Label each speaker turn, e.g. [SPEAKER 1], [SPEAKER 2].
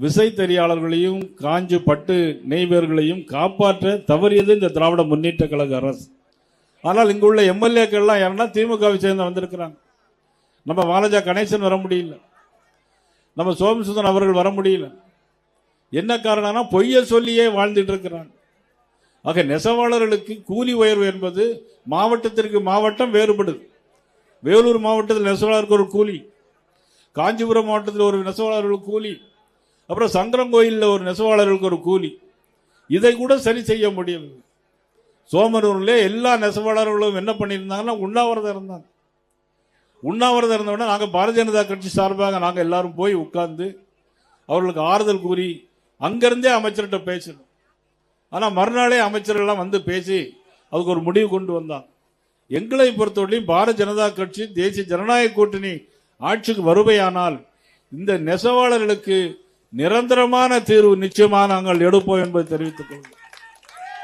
[SPEAKER 1] விசைத்தறியாளர்களையும் காஞ்சு பட்டு நெய்வேர்களையும் காப்பாற்ற தவறியது இந்த திராவிட முன்னேற்ற கழக அரசு. ஆனால் இங்குள்ள எம்எல்ஏக்கள்லாம் யாருன்னா திமுகவை சேர்ந்து வந்திருக்கிறாங்க நம்ம வாலஜா கணேசன் வர முடியல. நம்ம சோமசுந்தரன் அவர்கள் வர முடியல. என்ன காரணம்னா பொய்ய சொல்லியே வாழ்ந்துட்டு இருக்கிறாங்க. ஆக நெசவாளர்களுக்கு கூலி உயர்வு என்பது மாவட்டத்திற்கு மாவட்டம் வேறுபடுது. வேலூர் மாவட்டத்தில் நெசவாளருக்கு ஒரு கூலி காஞ்சிபுரம் மாவட்டத்தில் ஒரு நெசவாளர்களுக்கு கூலி அப்புறம் சங்கரங்கோயிலில் ஒரு நெசவாளர்களுக்கு ஒரு கூலி. இதை கூட சரி செய்ய முடியும். சோமனூரில் எல்லா நெசவாளர்களும் என்ன பண்ணியிருந்தாங்கன்னா உண்ணாவிரதம் இருந்தாங்க. உண்ணாவிரதம் இருந்தவுடனே நாங்கள் பாரதிய ஜனதா கட்சி சார்பாக நாங்கள் எல்லாரும் போய் உட்கார்ந்து அவர்களுக்கு ஆறுதல் கூறி அங்கேருந்தே அமைச்சர்கிட்ட பேசணும் ஆனால் மறுநாளே அமைச்சர்கள்லாம் வந்து பேசி அதுக்கு ஒரு முடிவு கொண்டு வந்தாங்க. எங்களை பொறுத்தவரையும் பாரதிய ஜனதா கட்சி தேசிய ஜனநாயக கூட்டணி ஆட்சிக்கு வருவையானால் இந்த நெசவாளர்களுக்கு நிரந்தரமான தீர்வு நிச்சயமாக நாங்கள் எடுப்போம் என்பதை தெரிவித்துக் கொள்கிறோம்.